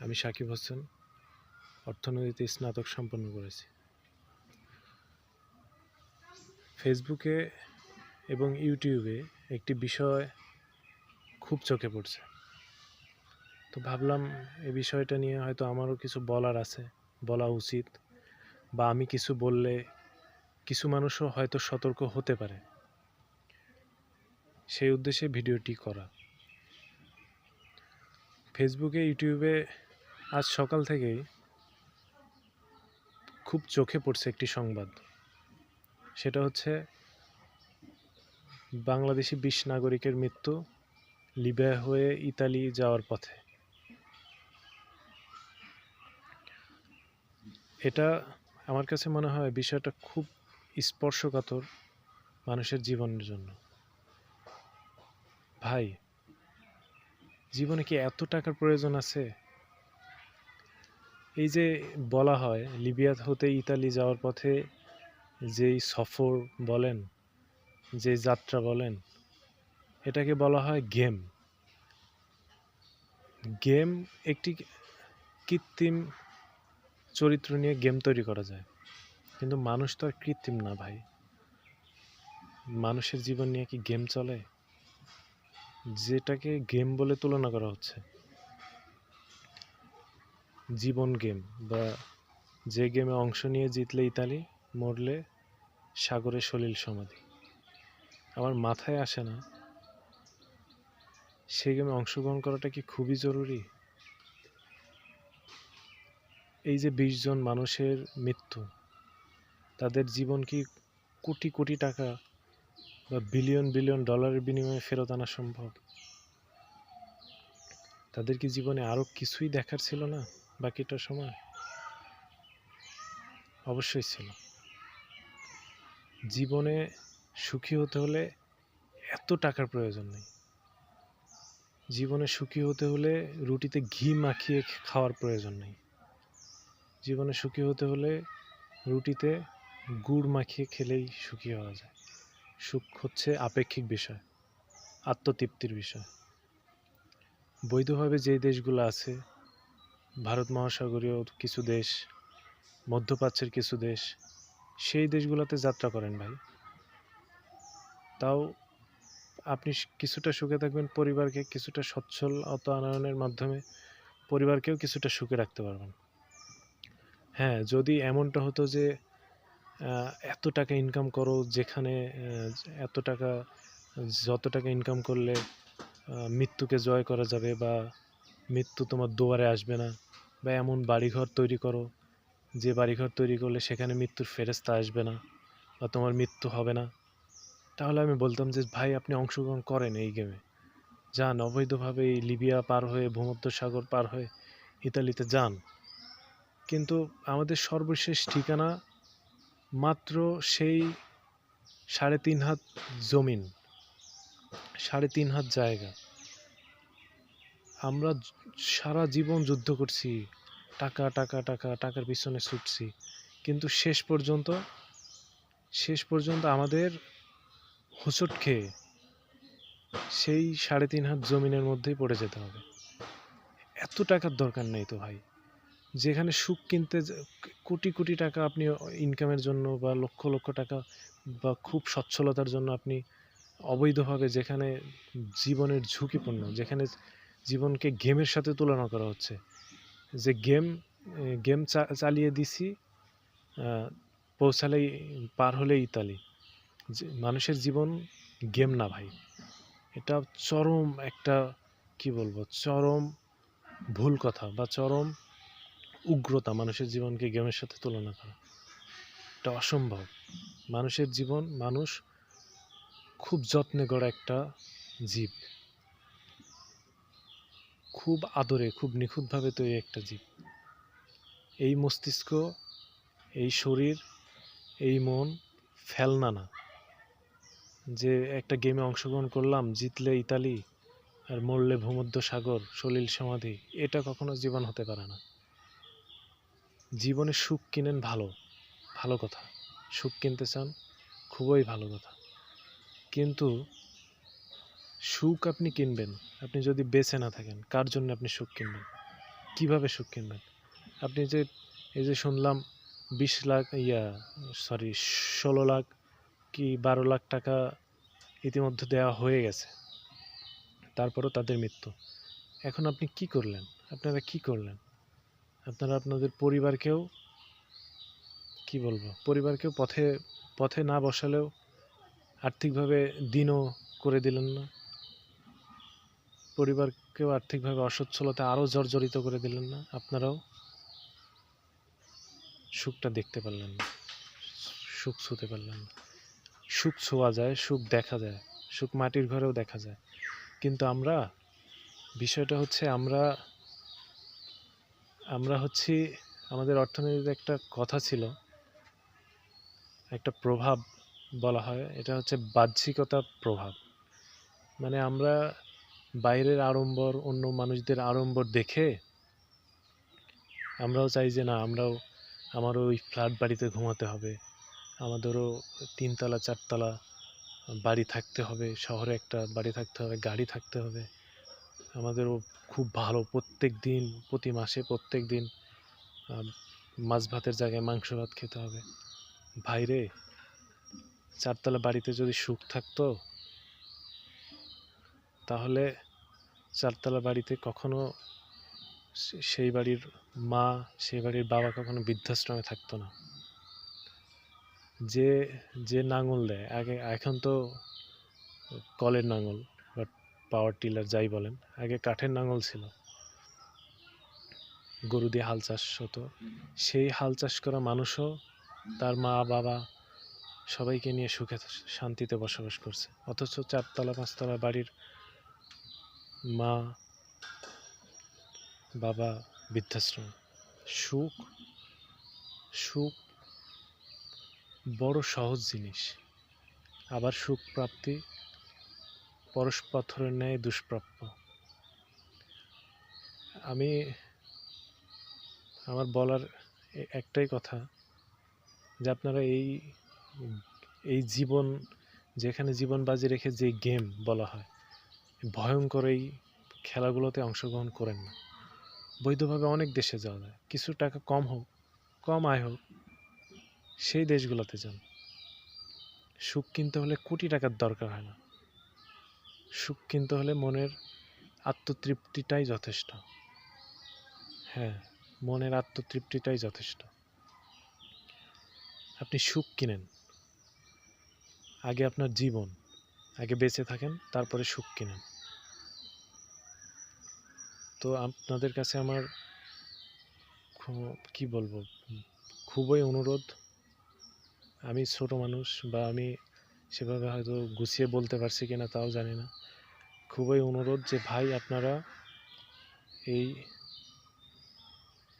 আমি সাকিব হোসেন, অর্থনীতিতে স্নাতক সম্পন্ন করেছি। ফেসবুকে এবং ইউটিউবে একটি বিষয় খুব চোখে পড়ছে। তো ভাবলাম এই বিষয়টা নিয়ে হয়তো আমারও কিছু বলার আছে, বলা উচিত বা আমি কিছু বললে কিছু মানুষও হয়তো সতর্ক হতে পারে। সেই উদ্দেশ্যে ভিডিওটি করা। ফেসবুকে, ইউটিউবে আজ সকাল থেকেই খুব চোখে পড়ছে একটি সংবাদ। সেটা হচ্ছে, বাংলাদেশি বিশ নাগরিকের মৃত্যু লিবিয়া হয়ে ইতালি যাওয়ার পথে। এটা আমার কাছে মনে হয় বিষয়টা খুব স্পর্শকাতর মানুষের জীবনের জন্য। ভাই, জীবনে কি এত টাকার প্রয়োজন আছে? এই যে বলা হয়, লিবিয়া হতে ইতালি যাওয়ার পথে যেই সফর বলেন যে যাত্রা বলেন, এটাকে বলা হয় গেম। গেম একটি কৃত্রিম চরিত্র নিয়ে গেম তৈরি করা যায়। কিন্তু মানুষ তো আর কৃত্রিম না ভাই। মানুষের জীবন নিয়ে কি গেম চলে? যেটাকে গেম বলে তুলনা করা হচ্ছে। জীবন গেম বা যে গেমে অংশ নিয়ে জিতলে ইতালি, মরলে সাগরে সলিল সমাধি। আমার মাথায় আসে না, সেই গেমে অংশগ্রহণ করাটা কি খুবই জরুরি? এই যে বিশ জন মানুষের মৃত্যু, তাদের জীবন কি কোটি কোটি টাকা বা বিলিয়ন বিলিয়ন ডলারের বিনিময়ে ফেরত আনা সম্ভব? তাদের কি জীবনে আরও কিছুই দেখার ছিল না? বাকিটা সময় অবশ্যই ছিল। জীবনে সুখী হতে হলে এত টাকার প্রয়োজন নেই। জীবনে সুখী হতে হলে রুটিতে ঘি মাখিয়ে খাওয়ার প্রয়োজন নেই। জীবনে সুখী হতে হলে রুটিতে গুড় মাখিয়ে খেলেই সুখী হওয়া যায়। সুখ হচ্ছে আপেক্ষিক বিষয়, আত্মতৃপ্তির বিষয়। বৈধভাবে যে দেশগুলো আছে ভারত মহাসাগরীয় কিছু দেশ, মধ্যপ্রাচ্যের কিছু দেশ, সেই দেশগুলোতে যাত্রা করেন ভাই। তাও আপনি কিছুটা সুখে থাকবেন, পরিবারকে কিছুটা সচ্ছলতা আনয়নের মাধ্যমে পরিবারকেও কিছুটা সুখে রাখতে পারবেন। হ্যাঁ যদি এমনটা হতো যে এত টাকা ইনকাম করো যেখানে এত টাকা, যত টাকা ইনকাম করলে মৃত্যুকে জয় করা যাবে বা মৃত্যু তোমার দুয়ারে আসবে না বা এমন বাড়িঘর তৈরি করো, যে বাড়িঘর তৈরি করলে সেখানে মৃত্যুর ফেরস্তা আসবে না বা তোমার মৃত্যু হবে না। তাহলে আমি বলতাম যে, ভাই, আপনি অংশগ্রহণ করেন এই গেমে যান, অবৈধভাবে এই লিবিয়া পার হয়ে ভূমধ্য সাগর পার হয়ে, ইতালিতে যান। কিন্তু আমাদের সর্বশেষ ঠিকানা মাত্র সেই সাড়ে তিন হাত জমিন, সাড়ে তিন হাত জায়গা। আমরা সারা জীবন যুদ্ধ করছি। টাকা টাকা টাকা, টাকার পিছনে ছুটছি। কিন্তু শেষ পর্যন্ত শেষ পর্যন্ত আমাদের হোঁচট খেয়ে সেই সাড়ে তিন হাত জমিনের মধ্যেই পড়ে যেতে হবে। এত টাকার দরকার নেই তো ভাই। যেখানে সুখ কিনতে কোটি কোটি টাকা আপনি ইনকামের জন্য বা লক্ষ লক্ষ টাকা বা খুব সচ্ছলতার জন্য আপনি অবৈধভাবে যেখানে জীবনের ঝুঁকিপূর্ণ, যেখানে জীবনকে গেমের সাথে তুলনা করা হচ্ছে। যে গেম গেম চালিয়ে দিছি পৌঁছালেই, পার হলে ইতালি। মানুষের জীবন গেম না ভাই। এটা চরম একটা, কি বলব, চরম ভুল কথা বা চরম উগ্রতা মানুষের জীবনকে গেমের সাথে তুলনা করা। এটা অসম্ভব। মানুষের জীবন, মানুষ খুব যত্নে গড়া একটা জীব। খুব আদরে, খুব নিখুঁতভাবে তৈরি একটা জীব। এই মস্তিষ্ক, এই শরীর, এই মন ফেলনা না। যে একটা গেমে অংশগ্রহণ করলাম, জিতলে ইতালি আর মরলে ভূমধ্য সাগর সলিল সমাধি, এটা কখনো জীবন হতে পারে না। জীবনে সুখ কিনেন ভালো ভালো কথা। সুখ কিনতে চান, খুবই ভালো কথা। কিন্তু সুখ আপনি কিনবেন? আপনি যদি বেছে না থাকেন, কার জন্য আপনি সুখ কিনবেন? কীভাবে সুখ কিনবেন? আপনি যে, এই যে শুনলাম বিশ লাখ, ইয়া সরি ষোলো লাখ কি বারো লাখ টাকা ইতিমধ্যে দেওয়া হয়ে গেছে। তারপরও তাদের মৃত্যু। এখন আপনি কি করলেন? আপনারা কি করলেন? আপনারা আপনাদের পরিবারকেও কি বলব? পরিবারকেও পথে পথে না বসালেও আর্থিকভাবে দিনও করে দিলেন না। পরিবারকেও আর্থিকভাবে অসচ্ছলতা আরও জর্জরিত করে দিলেন না। আপনারাও সুখটা দেখতে পারলেন না। সুখ ছুতে পারলেন না। সুখ ছোঁয়া যায়, সুখ দেখা যায়, সুখ মাটির ঘরেও দেখা যায়। কিন্তু আমরা, বিষয়টা হচ্ছে আমরা আমরা হচ্ছি, আমাদের অর্থনীতিতে একটা কথা ছিল, একটা প্রভাব বলা হয়, এটা হচ্ছে বাহ্যিকতা প্রভাব। মানে আমরা বাইরের আড়ম্বর, অন্য মানুষদের আড়ম্বর দেখে আমরাও চাই যে না, আমরাও আমারও ওই ফ্ল্যাট বাড়িতে ঘুমাতে হবে। আমাদেরও তিনতলা, চারতলা বাড়ি থাকতে হবে, শহরে একটা বাড়ি থাকতে হবে, গাড়ি থাকতে হবে। আমাদেরও খুব ভালো প্রত্যেক দিন, প্রতি মাসে প্রত্যেক দিন মাছ ভাতের জায়গায় মাংস ভাত খেতে হবে। ভাইরে, চারতলা বাড়িতে যদি সুখ থাকতো তাহলে চারতলা বাড়িতে কখনো সেই বাড়ির মা, সেই বাড়ির বাবা কখনো বৃদ্ধাশ্রমে থাকতো না। যে যে নাঙল দেয়, আগে, এখন তো কলের নাঙল বা পাওয়ার টিলার যাই বলেন, আগে কাঠের নাঙল ছিল। গরু দিয়ে হাল চাষ হতো। সেই হাল চাষ করা মানুষও তার মা, বাবা সবাইকে নিয়ে সুখে, শান্তিতে বসবাস করছে। অথচ চারতলা, পাঁচতলা বাড়ির মা, বাবা বৃদ্ধাশ্রম। সুখ সুখ বড় সহজ জিনিস। আবার সুখ প্রাপ্তি পরশপথরের ন্যায় দুষ্প্রাপ্য। আমি, আমার বলার একটাই কথা যে আপনারা এই এই জীবন, যেখানে জীবন বাজি রেখে যে গেম বলা হয় ভয়ঙ্কর এই খেলাগুলোতে অংশগ্রহণ করেন না। বৈধভাবে অনেক দেশে যাওয়া যায়। কিছু টাকা কম হোক, কম আয় হোক, সেই দেশগুলোতে যান। সুখ কিনতে হলে কোটি টাকার দরকার হয় না। সুখ কিনতে হলে মনের আত্মতৃপ্তিটাই যথেষ্ট। হ্যাঁ মনের আত্মতৃপ্তিটাই যথেষ্ট। আপনি সুখ কিনেন। আগে আপনার জীবন, আগে বেঁচে থাকেন, তারপরে সুখ কিনেন। তো আপনাদের কাছে আমার কি বলব, খুবই অনুরোধ। আমি ছোট মানুষ বা আমি সেভাবে হয়তো গুছিয়ে বলতে পারছি কিনা তাও জানি না। খুবই অনুরোধ যে ভাই, আপনারা এই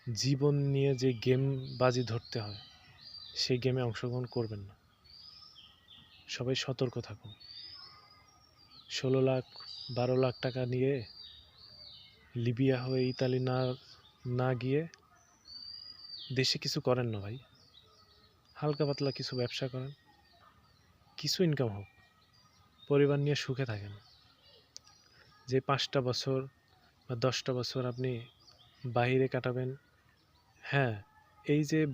জীবন নিয়ে যে গেম বাজি ধরতে হয়, সেই গেমে অংশগ্রহণ করবেন না। সবাই সতর্ক থাকুন। ষোলো লাখ, বারো লাখ টাকা নিয়ে লিবিয়া হয়ে ইতালি না না গিয়ে দেশে কিছু করেন না ভাই। হালকা পাতলা কিছু ব্যবসা করেন। কিছু ইনকাম হোক। পরিবার নিয়ে সুখে থাকেন। যে পাঁচটা বছর বা দশটা বছর আপনি বাইরে কাটাবেন হ্যাঁ এই যে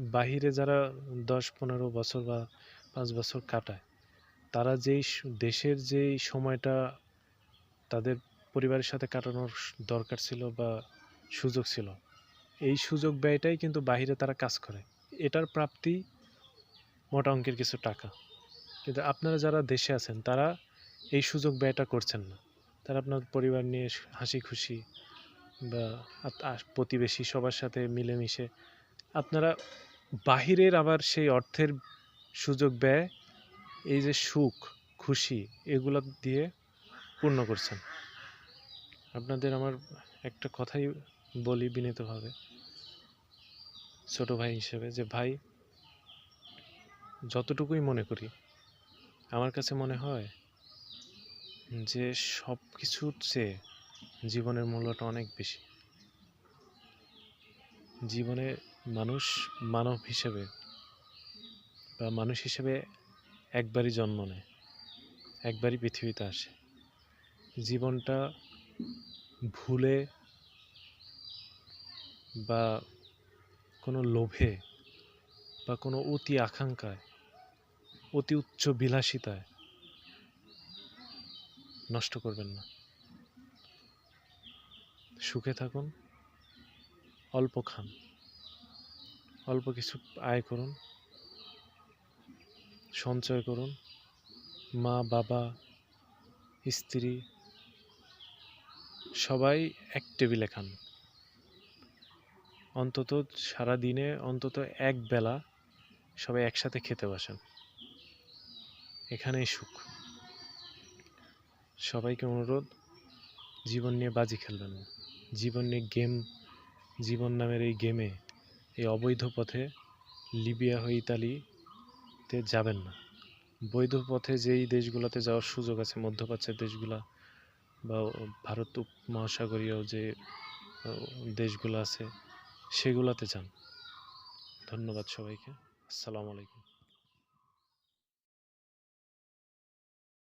বাহিরে যারা দশ, পনেরো বছর বা পাঁচ বছর কাটায়, তারা যেই দেশের যেই সময়টা তাদের পরিবারের সাথে কাটানোর দরকার ছিল বা সুযোগ ছিল। এই সুযোগ ব্যয়টাই কিন্তু বাইরে তারা কাজ করে। এটার প্রাপ্তি মোটা অঙ্কের কিছু টাকা। কিন্তু আপনারা যারা দেশে আছেন, তারা এই সুযোগ ব্যয়টা করছেন না। তারা আপনার পরিবার নিয়ে হাসি খুশি বা প্রতিবেশী সবার সাথে মিলেমিশে আপনারা বাহিরের আবার সেই অর্থের সুযোগ ব্যয়, এই যে সুখ, খুশি, এগুলো দিয়ে পূর্ণ করছেন। আপনাদের আমার একটা কথাই বলি বিনীতভাবে, ছোট ভাই হিসেবে, যে ভাই, যতটুকুই মনে করি, আমার কাছে মনে হয় যে সব কিছুর চেয়ে জীবনের মূল্যটা অনেক বেশি। জীবনে মানুষ মানব হিসেবে বা মানুষ হিসেবে একবারই জন্ম নেয়, একবারই পৃথিবীতে আসে। জীবনটা ভুলে বা কোনো লোভে বা কোনো অতি আকাঙ্ক্ষায়, অতি উচ্চ বিলাসিতায় নষ্ট করবেন না। সুখে থাকুন, অল্প খান, অল্প কিছু আয় করুন, সঞ্চয় করুন, মা, বাবা, স্ত্রী সবাই এক টেবিলে খান। অন্তত সারা দিনে অন্তত এক বেলা সবাই একসাথে খেতে বসেন। এখানেই সুখ। সবাইকে অনুরোধ, জীবন নিয়ে বাজি খেলবেন না। জীবন নিয়ে গেম, জীবন নামের এই গেমে, এই অবৈধ পথে লিবিয়া হয়ে ইতালিতে যাবেন না। বৈধ পথে যেই দেশগুলোতে যাওয়ার সুযোগ আছে, মধ্যপ্রাচ্যের দেশগুলা বা ভারত মহাসাগরীয় যে দেশগুলো আছে সেগুলোতে যান। ধন্যবাদ সবাইকে। আসসালামু আলাইকুম।